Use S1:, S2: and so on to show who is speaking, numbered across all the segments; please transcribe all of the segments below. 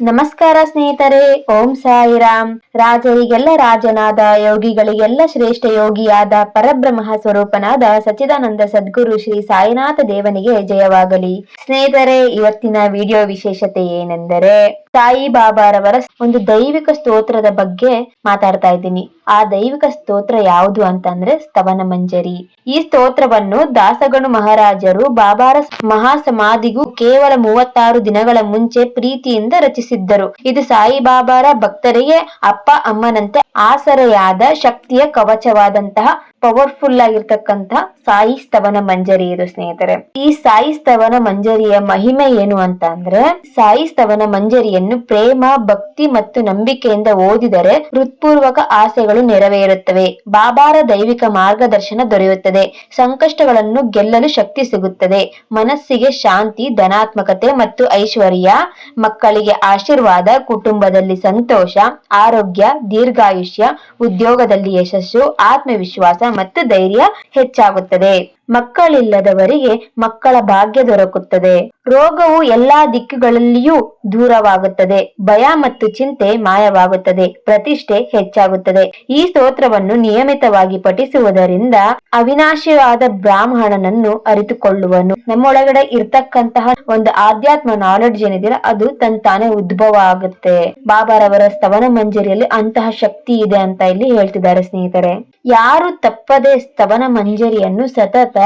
S1: ನಮಸ್ಕಾರ ಸ್ನೇಹಿತರೆ, ಓಂ ಸಾಯಿರಾಮ್. ರಾಜರಿಗೆಲ್ಲ ರಾಜನಾದ, ಯೋಗಿಗಳಿಗೆಲ್ಲ ಶ್ರೇಷ್ಠ ಯೋಗಿಯಾದ ಪರಬ್ರಹ್ಮ ಸ್ವರೂಪನಾದ ಸಚಿದಾನಂದ ಸದ್ಗುರು ಶ್ರೀ ಸಾಯಿನಾಥ ದೇವನಿಗೆ ಜಯವಾಗಲಿ. ಸ್ನೇಹಿತರೆ, ಇವತ್ತಿನ ವಿಡಿಯೋ ವಿಶೇಷತೆ ಏನೆಂದರೆ ತಾಯಿ ಬಾಬಾರವರ ಒಂದು ದೈವಿಕ ಸ್ತೋತ್ರದ ಬಗ್ಗೆ ಮಾತಾಡ್ತಾ ಇದ್ದೀನಿ. ಆ ದೈವಿಕ ಸ್ತೋತ್ರ ಯಾವುದು ಅಂತಂದ್ರೆ, ಸ್ತವನ ಮಂಜರಿ. ಈ ಸ್ತೋತ್ರವನ್ನು ದಾಸಗಣು ಮಹಾರಾಜರು ಬಾಬಾರ ಮಹಾಸಮಾಧಿಗೂ ಕೇವಲ ಮೂವತ್ತಾರು ದಿನಗಳ ಮುಂಚೆ ಪ್ರೀತಿಯಿಂದ ರಚಿಸಿದ್ದರು ಇದು ಸಾಯಿಬಾಬಾರ ಭಕ್ತರಿಗೆ ಅಪ್ಪ ಅಮ್ಮನಂತೆ ಆಸರೆಯಾದ ಶಕ್ತಿಯ ಕವಚವಾದಂತಹ ಪವರ್ಫುಲ್ ಆಗಿರ್ತಕ್ಕಂತ ಸಾಯಿ ಸ್ತವನ ಮಂಜರಿ ಇದು ಸ್ನೇಹಿತರೆ. ಈ ಸಾಯಿ ಸ್ತವನ ಮಂಜರಿಯ ಮಹಿಮೆ ಏನು ಅಂತ ಅಂದ್ರೆ, ಸಾಯಿ ಸ್ತವನ ಮಂಜರಿಯನ್ನು ಪ್ರೇಮ, ಭಕ್ತಿ ಮತ್ತು ನಂಬಿಕೆಯಿಂದ ಓದಿದರೆ ಹೃತ್ಪೂರ್ವಕ ಆಸೆಗಳು ನೆರವೇರುತ್ತವೆ. ಬಾಬಾರ ದೈವಿಕ ಮಾರ್ಗದರ್ಶನ ದೊರೆಯುತ್ತದೆ. ಸಂಕಷ್ಟಗಳನ್ನು ಗೆಲ್ಲಲು ಶಕ್ತಿ ಸಿಗುತ್ತದೆ. ಮನಸ್ಸಿಗೆ ಶಾಂತಿ, ಧನಾತ್ಮಕತೆ ಮತ್ತು ಐಶ್ವರ್ಯ, ಮಕ್ಕಳಿಗೆ ಆಶೀರ್ವಾದ, ಕುಟುಂಬದಲ್ಲಿ ಸಂತೋಷ, ಆರೋಗ್ಯ, ದೀರ್ಘಾಯುಷ್ಯ, ಉದ್ಯೋಗದಲ್ಲಿ ಯಶಸ್ಸು, ಆತ್ಮವಿಶ್ವಾಸ ಮತ್ತು ಧೈರ್ಯ ಹೆಚ್ಚಾಗುತ್ತದೆ. ಮಕ್ಕಳಿಲ್ಲದವರಿಗೆ ಮಕ್ಕಳ ಭಾಗ್ಯ ದೊರಕುತ್ತದೆ. ರೋಗವು ಎಲ್ಲಾ ದಿಕ್ಕುಗಳಲ್ಲಿಯೂ ದೂರವಾಗುತ್ತದೆ. ಭಯ ಮತ್ತು ಚಿಂತೆ ಮಾಯವಾಗುತ್ತದೆ. ಪ್ರತಿಷ್ಠೆ ಹೆಚ್ಚಾಗುತ್ತದೆ. ಈ ಸ್ತೋತ್ರವನ್ನು ನಿಯಮಿತವಾಗಿ ಪಠಿಸುವುದರಿಂದ ಅವಿನಾಶಿಯಾದ ಬ್ರಾಹ್ಮಣನನ್ನು ಅರಿತುಕೊಳ್ಳುವನು. ನಮ್ಮೊಳಗಡೆ ಇರ್ತಕ್ಕಂತಹ ಒಂದು ಆಧ್ಯಾತ್ಮ ನಾಲೆಡ್ಜ್ ಏನಿದೆ ಅದು ತನ್ ತಾನೇ ಉದ್ಭವ ಆಗುತ್ತೆ ಬಾಬಾರವರ ಸ್ತವನ ಮಂಜರಿಯಲ್ಲಿ ಅಂತಹ ಶಕ್ತಿ ಇದೆ ಅಂತ ಇಲ್ಲಿ ಹೇಳ್ತಿದ್ದಾರೆ ಸ್ನೇಹಿತರೆ. ಯಾರು ತಪ್ಪದೆ ಸ್ತವನ ಮಂಜರಿಯನ್ನು ಸತತ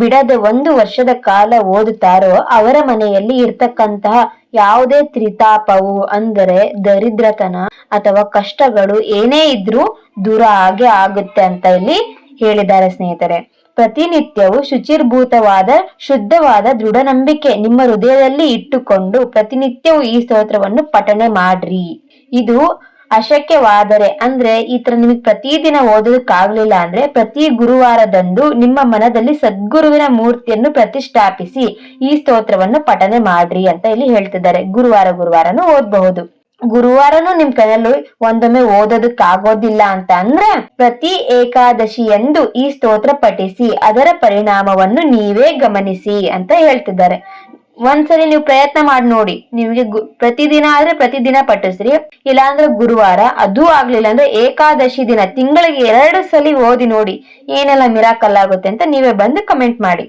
S1: ಬಿಡದೆ ಒಂದು ವರ್ಷದ ಕಾಲ ಓದುತ್ತಾರೋ ಅವರ ಮನೆಯಲ್ಲಿ ಇರ್ತಕ್ಕಂತಹ ಯಾವುದೇ ತ್ರಿತಾಪವು ಅಂದರೆ ದರಿದ್ರತನ ಅಥವಾ ಕಷ್ಟಗಳು ಏನೇ ಇದ್ರೂ ದೂರ ಆಗೇ ಆಗುತ್ತೆ ಅಂತ ಇಲ್ಲಿ ಹೇಳಿದ್ದಾರೆ ಸ್ನೇಹಿತರೆ. ಪ್ರತಿನಿತ್ಯವು ಶುಚಿರ್ಭೂತವಾದ, ಶುದ್ಧವಾದ ದೃಢ ನಂಬಿಕೆ ನಿಮ್ಮ ಹೃದಯದಲ್ಲಿ ಇಟ್ಟುಕೊಂಡು ಪ್ರತಿನಿತ್ಯವೂ ಈ ಸ್ತೋತ್ರವನ್ನು ಪಠಣೆ ಮಾಡ್ರಿ. ಇದು ಅಶಕ್ಯವಾದರೆ ಅಂದ್ರೆ ಈ ತರ ನಿಮಗೆ ಪ್ರತಿದಿನ ಓದೋದಕ್ಕಾಗ್ಲಿಲ್ಲ ಅಂದ್ರೆ ಪ್ರತಿ ಗುರುವಾರದಂದು ನಿಮ್ಮ ಮನದಲ್ಲಿ ಸದ್ಗುರುವಿನ ಮೂರ್ತಿಯನ್ನು ಪ್ರತಿಷ್ಠಾಪಿಸಿ ಈ ಸ್ತೋತ್ರವನ್ನು ಪಠನೆ ಮಾಡ್ರಿ ಅಂತ ಇಲ್ಲಿ ಹೇಳ್ತಿದ್ದಾರೆ. ಗುರುವಾರ ಗುರುವಾರನು ಓದಬಹುದು. ಗುರುವಾರನು ನಿಮ್ ಕೈಯಲ್ಲಿ ಒಂದೊಮ್ಮೆ ಓದೋದಕ್ಕಾಗೋದಿಲ್ಲ ಅಂತ ಅಂದ್ರೆ ಪ್ರತಿ ಏಕಾದಶಿಯಂದು ಈ ಸ್ತೋತ್ರ ಪಠಿಸಿ ಅದರ ಪರಿಣಾಮವನ್ನು ನೀವೇ ಗಮನಿಸಿ ಅಂತ ಹೇಳ್ತಿದ್ದಾರೆ. ಒಂದ್ಸಲಿ ನೀವು ಪ್ರಯತ್ನ ಮಾಡಿ ನೋಡಿ. ನಿಮಗೆ ಪ್ರತಿದಿನ ಆದ್ರೆ ಪ್ರತಿದಿನ ಪಠಿಸ್ರಿ. ಇಲ್ಲಾಂದ್ರೆ ಗುರುವಾರ, ಅದೂ ಆಗ್ಲಿಲ್ಲ ಅಂದ್ರೆ ಏಕಾದಶಿ ದಿನ, ತಿಂಗಳಿಗೆ ಎರಡು ಸಲಿ ಓದಿ ನೋಡಿ ಏನೆಲ್ಲ ಮಿರಾಕಲ್ ಆಗುತ್ತೆ ಅಂತ ನೀವೇ ಬಂದು ಕಮೆಂಟ್ ಮಾಡಿ.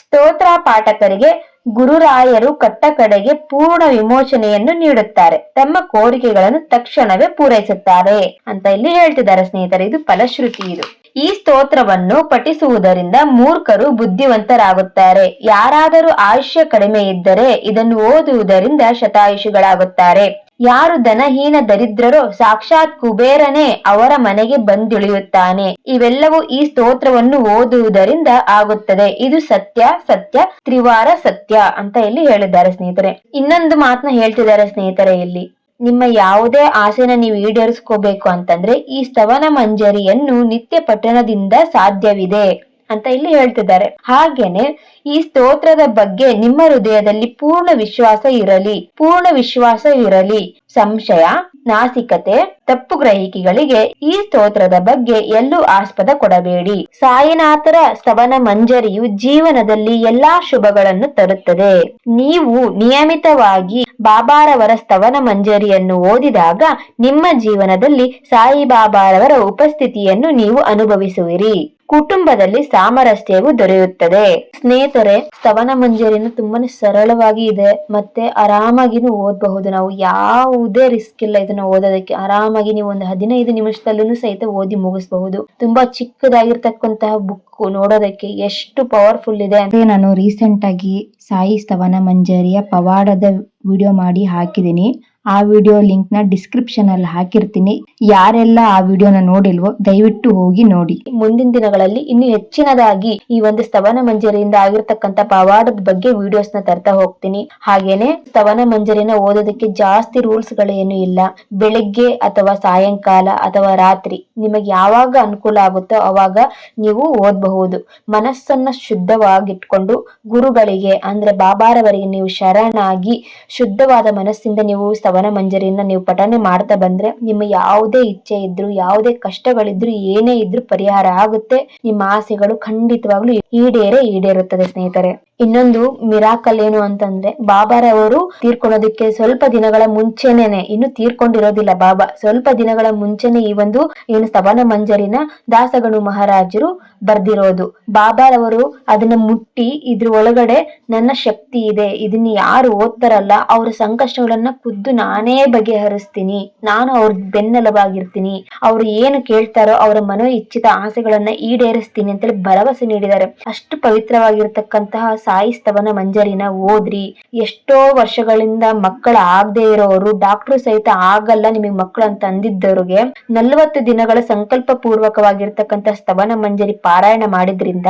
S1: ಸ್ತೋತ್ರ ಪಾಠಕರಿಗೆ, ಗುರುರಾಯರು ಕಟ್ಟ ಕಡೆಗೆ ಪೂರ್ಣ ವಿಮೋಚನೆಯನ್ನು ನೀಡುತ್ತಾರೆ. ತಮ್ಮ ಕೋರಿಕೆಗಳನ್ನು ತಕ್ಷಣವೇ ಪೂರೈಸುತ್ತಾರೆ ಅಂತ ಇಲ್ಲಿ ಹೇಳ್ತಿದ್ದಾರೆ ಸ್ನೇಹಿತರೆ. ಇದು ಫಲಶ್ರುತಿ ಇದು. ಈ ಸ್ತೋತ್ರವನ್ನು ಪಠಿಸುವುದರಿಂದ ಮೂರ್ಖರು ಬುದ್ಧಿವಂತರಾಗುತ್ತಾರೆ. ಯಾರಾದರೂ ಆಯುಷ್ಯ ಕಡಿಮೆ ಇದ್ದರೆ ಇದನ್ನು ಓದುವುದರಿಂದ ಶತಾಯುಷಿಗಳಾಗುತ್ತಾರೆ. ಯಾರು ಧನಹೀನ ದರಿದ್ರರೋ ಸಾಕ್ಷಾತ್ ಕುಬೇರನೇ ಅವರ ಮನೆಗೆ ಬಂದಿಳಿಯುತ್ತಾನೆ. ಇವೆಲ್ಲವೂ ಈ ಸ್ತೋತ್ರವನ್ನು ಓದುವುದರಿಂದ ಆಗುತ್ತದೆ. ಇದು ಸತ್ಯ ಸತ್ಯ, ತ್ರಿವಾರ ಸತ್ಯ ಅಂತ ಇಲ್ಲಿ ಹೇಳಿದ್ದಾರೆ ಸ್ನೇಹಿತರೆ. ಇನ್ನೊಂದು ಮಾತನ್ನ ಹೇಳ್ತಿದ್ದಾರೆ ಸ್ನೇಹಿತರೆ ಇಲ್ಲಿ. ನಿಮ್ಮ ಯಾವುದೇ ಆಸೆನ ನೀವು ಈಡೇರಿಸ್ಕೋಬೇಕು ಅಂತಂದ್ರೆ ಈ ಸ್ತವನ ಮಂಜರಿಯನ್ನು ನಿತ್ಯ ಪಠಣದಿಂದ ಸಾಧ್ಯವಿದೆ ಅಂತ ಇಲ್ಲಿ ಹೇಳ್ತಿದ್ದಾರೆ. ಹಾಗೇನೆ ಈ ಸ್ತೋತ್ರದ ಬಗ್ಗೆ ನಿಮ್ಮ ಹೃದಯದಲ್ಲಿ ಪೂರ್ಣ ವಿಶ್ವಾಸ ಇರಲಿ, ಪೂರ್ಣ ವಿಶ್ವಾಸ ಇರಲಿ. ಸಂಶಯ, ನಾಸಿಕತೆ, ತಪ್ಪು ಗ್ರಹಿಕೆಗಳಿಗೆ ಈ ಸ್ತೋತ್ರದ ಬಗ್ಗೆ ಎಲ್ಲೂ ಆಸ್ಪದ ಕೊಡಬೇಡಿ. ಸಾಯಿನಾಥರ ಸ್ತವನ ಮಂಜರಿಯು ಜೀವನದಲ್ಲಿ ಎಲ್ಲಾ ಶುಭಗಳನ್ನು ತರುತ್ತದೆ. ನೀವು ನಿಯಮಿತವಾಗಿ ಬಾಬಾರವರ ಸ್ತವನ ಮಂಜರಿಯನ್ನು ಓದಿದಾಗ ನಿಮ್ಮ ಜೀವನದಲ್ಲಿ ಸಾಯಿಬಾಬಾರವರ ಉಪಸ್ಥಿತಿಯನ್ನು ನೀವು ಅನುಭವಿಸುವಿರಿ. ಕುಟುಂಬದಲ್ಲಿ ಸಾಮರಸ್ಯವು ದೊರೆಯುತ್ತದೆ. ಸ್ನೇಹಿತರೆ ಸ್ತವನ ಮಂಜರಿನ ತುಂಬಾನೇ ಸರಳವಾಗಿ ಇದೆ. ಮತ್ತೆ ಆರಾಮಾಗಿನೂ ಓದಬಹುದು. ನಾವು ಯಾವುದೇ ರಿಸ್ಕ್ ಇಲ್ಲ ಇದನ್ನ ಓದೋದಕ್ಕೆ. ಆರಾಮಾಗಿ ನೀವು ಒಂದು ಹದಿನೈದು ನಿಮಿಷದಲ್ಲೂ ಸಹಿತ ಓದಿ ಮುಗಿಸಬಹುದು. ತುಂಬಾ ಚಿಕ್ಕದಾಗಿರ್ತಕ್ಕಂತಹ ಬುಕ್ ನೋಡೋದಕ್ಕೆ ಎಷ್ಟು ಪವರ್ಫುಲ್ ಇದೆ
S2: ಅಂದ್ರೆ ನಾನು ರೀಸೆಂಟ್ ಆಗಿ ಸಾಯಿ ಸ್ತವನ ಮಂಜರಿಯ ಪವಾಡದ ವಿಡಿಯೋ ಮಾಡಿ ಹಾಕಿದ್ದೀನಿ. ಆ ವಿಡಿಯೋ ಲಿಂಕ್ನ ಡಿಸ್ಕ್ರಿಪ್ಷನ್ ಅಲ್ಲಿ ಹಾಕಿರ್ತೀನಿ. ಯಾರೆಲ್ಲ ಆ ವಿಡಿಯೋನ ನೋಡಿಲ್ವೋ ದಯವಿಟ್ಟು ಹೋಗಿ ನೋಡಿ.
S1: ಮುಂದಿನ ದಿನಗಳಲ್ಲಿ ಇನ್ನು ಹೆಚ್ಚಿನದಾಗಿ ಈ ಒಂದು ಸ್ತವನ ಮಂಜರಿಯಿಂದ ಆಗಿರ್ತಕ್ಕಂಥ ಪವಾಡದ ಬಗ್ಗೆ ವಿಡಿಯೋಸ್ನ ತರ್ತಾ ಹೋಗ್ತೀನಿ. ಹಾಗೇನೆ ಸ್ತವನ ಮಂಜರಿನ ಓದೋದಕ್ಕೆ ಜಾಸ್ತಿ ರೂಲ್ಸ್ ಗಳೇನು ಇಲ್ಲ. ಬೆಳಿಗ್ಗೆ ಅಥವಾ ಸಾಯಂಕಾಲ ಅಥವಾ ರಾತ್ರಿ ನಿಮಗೆ ಯಾವಾಗ ಅನುಕೂಲ ಆಗುತ್ತೋ ಅವಾಗ ನೀವು ಓದಬಹುದು. ಮನಸ್ಸನ್ನ ಶುದ್ಧವಾಗಿಟ್ಕೊಂಡು ಗುರುಗಳಿಗೆ ಅಂದ್ರೆ ಬಾಬಾರವರಿಗೆ ನೀವು ಶರಣಾಗಿ ಶುದ್ಧವಾದ ಮನಸ್ಸಿಂದ ನೀವು ಸ್ತವನ ಮಂಜರಿಯನ್ನ ನೀವು ಪಠನೆ ಮಾಡ್ತಾ ಬಂದ್ರೆ ನಿಮ್ಮ ಯಾವುದೇ ಇಚ್ಛೆ ಇದ್ರು, ಯಾವುದೇ ಕಷ್ಟಗಳಿದ್ರು, ಏನೇ ಇದ್ರು ಪರಿಹಾರ ಆಗುತ್ತೆ. ನಿಮ್ಮ ಆಸೆಗಳು ಖಂಡಿತವಾಗ್ಲೂ ಈಡೇರೇ ಈಡೇರುತ್ತದೆ ಸ್ನೇಹಿತರೆ. ಇನ್ನೊಂದು ಮಿರಾಕಲ್ ಏನು ಅಂತಂದ್ರೆ, ಬಾಬಾರವರು ತೀರ್ಕೊಳ್ಳೋದಕ್ಕೆ ಸ್ವಲ್ಪ ದಿನಗಳ ಮುಂಚೆನೇನೆ, ಇನ್ನು ತೀರ್ಕೊಂಡಿರೋದಿಲ್ಲ ಬಾಬಾ. ಸ್ವಲ್ಪ ದಿನಗಳ ಮುಂಚೆನೆ ಈ ಒಂದು ಏನು ಸ್ತವನ ಮಂಜರಿನ ದಾಸಗಣು ಮಹಾರಾಜರು ಬರ್ದಿರೋದು. ಬಾಬಾರವರು ಅದನ್ನ ಮುಟ್ಟಿ ಇದ್ರ ಒಳಗಡೆ ನನ್ನ ಶಕ್ತಿ ಇದೆ, ಇದನ್ನ ಯಾರು ಓದ್ತಾರಲ್ಲ, ಅವ್ರ ಸಂಕಷ್ಟಗಳನ್ನ ಖುದ್ದು ನಾನೇ ಬಗೆಹರಿಸ್ತೀನಿ, ನಾನು ಅವ್ರ ಬೆನ್ನೆಲುಬಾಗಿರ್ತೀನಿ, ಅವ್ರು ಏನು ಕೇಳ್ತಾರೋ ಅವರ ಮನೋ ಇಚ್ಛಿತ ಆಸೆಗಳನ್ನ ಈಡೇರಿಸ್ತೀನಿ ಅಂತೇಳಿ ಭರವಸೆ ನೀಡಿದ್ದಾರೆ. ಅಷ್ಟು ಪವಿತ್ರವಾಗಿರ್ತಕ್ಕಂತಹ ಸಾಯಿ ಸ್ತವನ ಮಂಜರಿನ ಓದ್ರಿ. ಎಷ್ಟೋ ವರ್ಷಗಳಿಂದ ಮಕ್ಕಳ ಆಗದೆ ಇರೋರು, ಡಾಕ್ಟರ್ ಸಹಿತ ಆಗಲ್ಲ ನಿಮಗೆ ಮಕ್ಕಳು ಅಂತ ಅಂದಿದ್ದವ್ರಿಗೆ, ನಲವತ್ತು ದಿನಗಳ ಸಂಕಲ್ಪ ಪೂರ್ವಕವಾಗಿರ್ತಕ್ಕಂಥ ಸ್ತವನ ಮಂಜರಿ ಪಾರಾಯಣ ಮಾಡಿದ್ರಿಂದ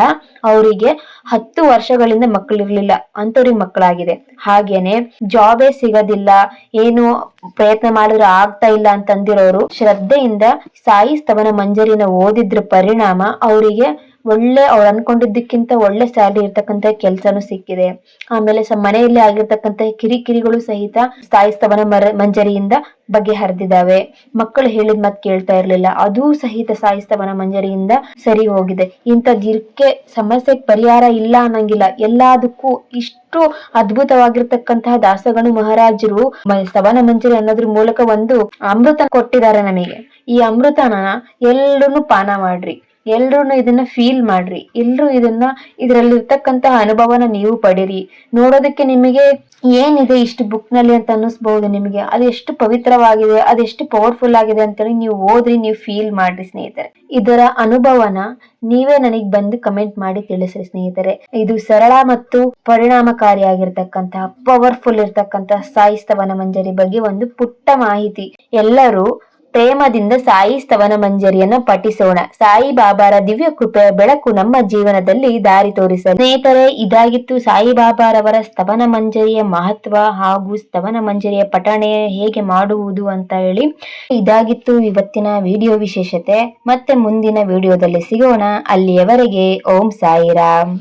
S1: ಅವರಿಗೆ ಹತ್ತು ವರ್ಷಗಳಿಂದ ಮಕ್ಕಳಿರ್ಲಿಲ್ಲ ಅಂತವ್ರಿಗೆ ಮಕ್ಕಳಾಗಿದೆ. ಹಾಗೇನೆ ಜಾಬೇ ಸಿಗೋದಿಲ್ಲ, ಏನು ಪ್ರಯತ್ನ ಮಾಡಿದ್ರು ಆಗ್ತಾ ಇಲ್ಲ ಅಂತಂದಿರೋರು ಶ್ರದ್ಧೆಯಿಂದ ಸಾಯಿ ಸ್ತವನ ಮಂಜರಿನ ಓದಿದ್ರ ಪರಿಣಾಮ ಅವರಿಗೆ ಒಳ್ಳೆ ಅವ್ರು ಅನ್ಕೊಂಡಿದ್ದಕ್ಕಿಂತ ಒಳ್ಳೆ ಸ್ಯಾಲ್ರಿ ಇರ್ತಕ್ಕಂತ ಕೆಲ್ಸನೂ ಸಿಕ್ಕಿದೆ. ಆಮೇಲೆ ಮನೆಯಲ್ಲಿ ಆಗಿರ್ತಕ್ಕಂತ ಕಿರಿಕಿರಿಗಳು ಸಹಿತ ಸ್ಥಾಯಿ ಮರ, ಮಂಜರಿಯಿಂದ ಬಗೆಹರಿದಿದ್ದಾವೆ. ಮಕ್ಕಳು ಹೇಳಿದ ಮಾತು ಕೇಳ್ತಾ ಇರ್ಲಿಲ್ಲ. ಅದೂ ಸಹಿತ ಸ್ಥಾಯಿ ಸ್ತವನ ಮಂಜರಿಯಿಂದ ಸರಿ ಹೋಗಿದೆ. ಇಂಥದಿರ್ಕೆ ಸಮಸ್ಯೆಗೆ ಪರಿಹಾರ ಇಲ್ಲ ಅನ್ನಂಗಿಲ್ಲ. ಎಲ್ಲದಕ್ಕೂ ಇಷ್ಟು ಅದ್ಭುತವಾಗಿರ್ತಕ್ಕಂತಹ ದಾಸಗಣು ಮಹಾರಾಜರು ಸ್ತವನ ಮಂಜರಿ ಅನ್ನೋದ್ರ ಮೂಲಕ ಒಂದು ಅಮೃತ ಕೊಟ್ಟಿದ್ದಾರೆ ನಮಗೆ. ಈ ಅಮೃತನ ಎಲ್ಲರೂ ಪಾನ ಮಾಡ್ರಿ. ಎಲ್ರೂ ಇದನ್ನ ಫೀಲ್ ಮಾಡ್ರಿ. ಎಲ್ಲರೂ ಇದನ್ನ ಇದ್ರಲ್ಲಿರ್ತಕ್ಕಂತಹ ಅನುಭವನ ನೀವು ಪಡೀರಿ. ನೋಡೋದಕ್ಕೆ ನಿಮಗೆ ಏನಿದೆ ಇಷ್ಟು ಬುಕ್ನಲ್ಲಿ ಅಂತ ಅನ್ನಿಸ್ಬಹುದು ನಿಮಗೆ? ಅದು ಎಷ್ಟು ಪವಿತ್ರವಾಗಿದೆ ಅದೆಷ್ಟು ಪವರ್ಫುಲ್ ಆಗಿದೆ ಅಂತೇಳಿ ನೀವು ಓದ್ರಿ, ನೀವು ಫೀಲ್ ಮಾಡ್ರಿ ಸ್ನೇಹಿತರೆ. ಇದರ ಅನುಭವನ ನೀವೇ ನನಗೆ ಬಂದು ಕಮೆಂಟ್ ಮಾಡಿ ತಿಳಿಸ್ರಿ ಸ್ನೇಹಿತರೆ. ಇದು ಸರಳ ಮತ್ತು ಪರಿಣಾಮಕಾರಿಯಾಗಿರ್ತಕ್ಕಂತಹ ಪವರ್ಫುಲ್ ಇರ್ತಕ್ಕಂತಹ ಸಾಯಿ ಸ್ತವನ ಮಂಜರಿ ಬಗ್ಗೆ ಒಂದು ಪುಟ್ಟ ಮಾಹಿತಿ. ಎಲ್ಲರೂ ಪ್ರೇಮದಿಂದ ಸಾಯಿ ಸ್ತವನ ಮಂಜರಿಯನ್ನು ಪಠಿಸೋಣ. ಸಾಯಿ ಬಾಬಾರ ದಿವ್ಯ ಕೃಪೆಯ ಬೆಳಕು ನಮ್ಮ ಜೀವನದಲ್ಲಿ ದಾರಿ ತೋರಿಸಲು. ಸ್ನೇಹಿತರೆ, ಇದಾಗಿತ್ತು ಸಾಯಿ ಬಾಬಾರವರ ಸ್ತವನ ಮಂಜರಿಯ ಮಹತ್ವ ಹಾಗೂ ಸ್ತವನ ಮಂಜರಿಯ ಪಠಣೆ ಹೇಗೆ ಮಾಡುವುದು ಅಂತ ಹೇಳಿ. ಇದಾಗಿತ್ತು ಇವತ್ತಿನ ವಿಡಿಯೋ ವಿಶೇಷತೆ. ಮತ್ತೆ ಮುಂದಿನ ವಿಡಿಯೋದಲ್ಲಿ ಸಿಗೋಣ. ಅಲ್ಲಿಯವರೆಗೆ ಓಂ ಸಾಯಿರಾಮ್.